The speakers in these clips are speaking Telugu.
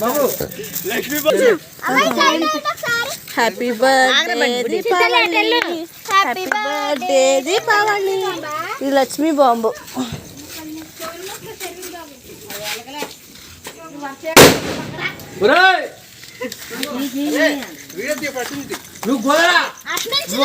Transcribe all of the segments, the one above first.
బాబు happy birthday Deepavali happy birthday Deepavali ఇది లక్ష్మీ బాంబు. ఒరేయ్! నువ్వు గోరా! నువ్వు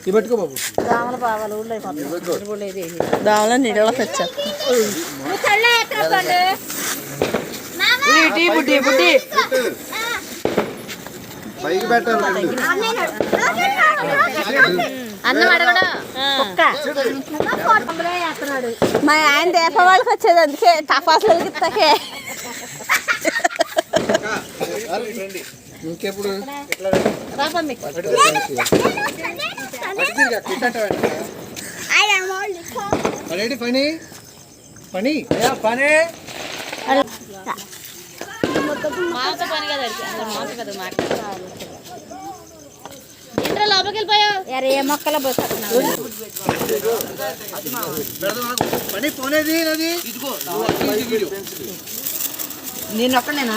ఇది పట్టుకో బాబు. దోమలు బావాలి ఊళ్ళో దోమల నీళ్ళలో తెచ్చా. బుడ్డి బుడ్డి బుడ్డి. పైకి పెట్టాలి అన్నం అడగడు? కుక్క. మా ఆయన దీపావళికి వచ్చేది అందుకే టపాసులు వెలిగిస్తాకే. ఇంకెప్పుడు? పని పని అయ్యా పని ఏ మొక్కల పని పోనేది నది? నేను ఒక్కనేనా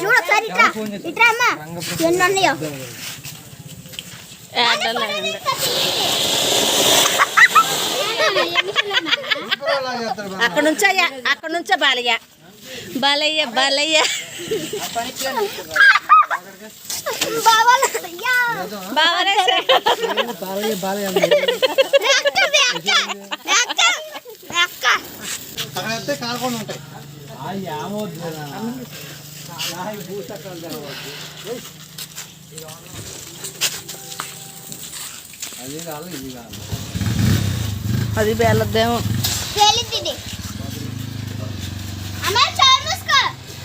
చూడొకసారి ఇట్రా ఇట్రా అమ్మా ఎన్ని అక్కడ నుంచో అక్కడ నుంచో బాలయ్య. బాలయ్య బాలయ్య. అది వెళ్ళద్దేమో బావనే బాలయ్య బాలయ్య అక్క అక్క అక్క అక్క అక్కడ వస్తే కాలకుండా ఉంటాయి అది కాదు ఇది కాదు అది బేలద్దేమో తేలిద్ది అమ్మ చాలు మూసుకో రింగ రింగ రింగ రింగ రింగ రింగ రే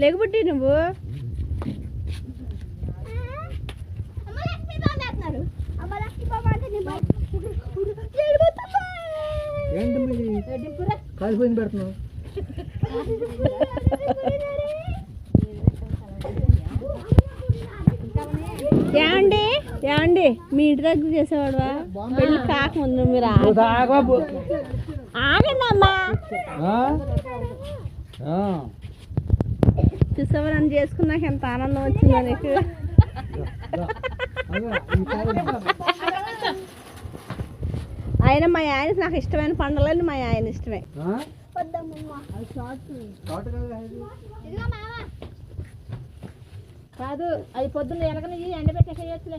లేకపోతే నువ్వు? కాలిపోయింది పెడుతున్నావు. యాండి మీ ఇంటి దగ్గర చేసేవాడువా? పెళ్ళి కాకముందు మీరు చూసావా నన్ను చేసుకున్నాక ఎంత ఆనందం వచ్చిందో నీకు. ఆయన మా ఆయన నాకు ఇష్టమైన పండుగలని మా ఆయన ఇష్టమే. కాదు అది పొద్దున్న ఎలగని ఎండ పెట్టేసేయచ్చులే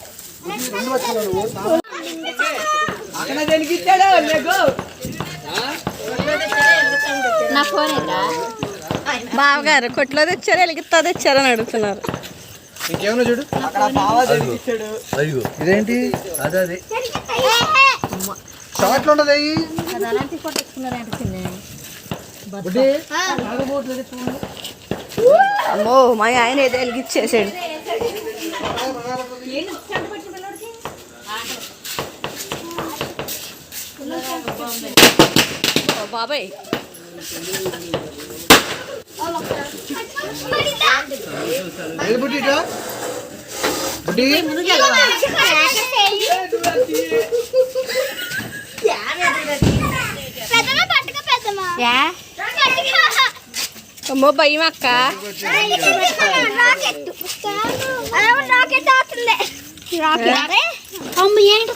నా ఫోన్ బావగారు కొట్లో తెచ్చారు వెలిగిస్తా తెచ్చారని అడుగుతున్నారు. ఇంకేమన్నా చూడు? ఇదేంటి? అదే అదే. షార్ట్లు ఉండదు అలాంటి ఫోటో బుడ్డి. అమ్మో మా ఆయన ఏదో వెలిగిచ్చేసాడు. బాబాయ్ ఏది బుడ్డి ఇట్లా బుడ్డి పెద్దమ్మ పట్టుక పెద్దమ్మ అమ్మో భయం అక్క రాకెట్ రాకెట్ అవుతుంది రాకెట్ అమ్మ ఏంటో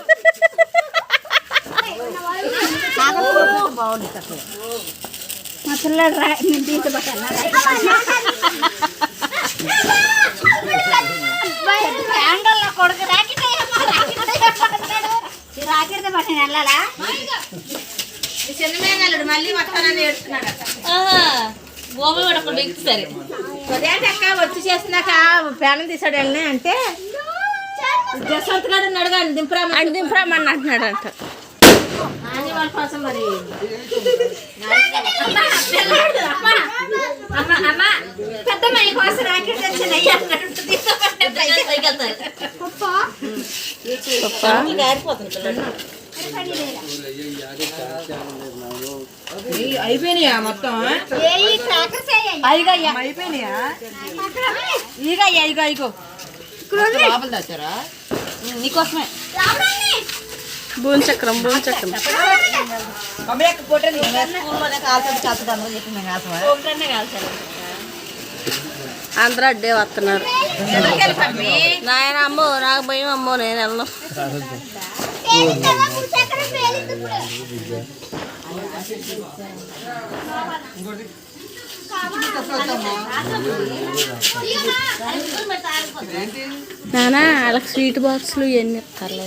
బాబాయ్ మా పిల్లడు రా నేను తీసుకుంటాను కొడుకు రాకెట్ రాకెట్ పట్టిన వెళ్ళాలా? చిన్నమేనల్లుడు మళ్ళీ వస్తానని ఏడుస్తున్నాడు గోబీ కూడా ఒకటి సరే. అక్క వచ్చి చేసినాక ప్రాణం తీసాడు అంటే జస్వంత్ గారు ఉన్నాడు కానీ దింపురామని అంటున్నాడు. అంట మరి అమ్మ అమ్మ పెద్దమ్మ ఈ కోసం రాకెట్ తెచ్చిన అయిపోయినాయా మొత్తం అయిపోయినాయా ఇక ఇగో ఇగో లోపల దాచారా నీకోసమే భూచక్రం భూచక్రం అందరూ అడ్డే వస్తున్నారు. నాయన అమ్మో నాకు భయం అమ్మో నేను వెళ్ళను. నానా వాళ్ళకి స్వీట్ బాక్స్లు ఇవన్నీ ఇస్తారు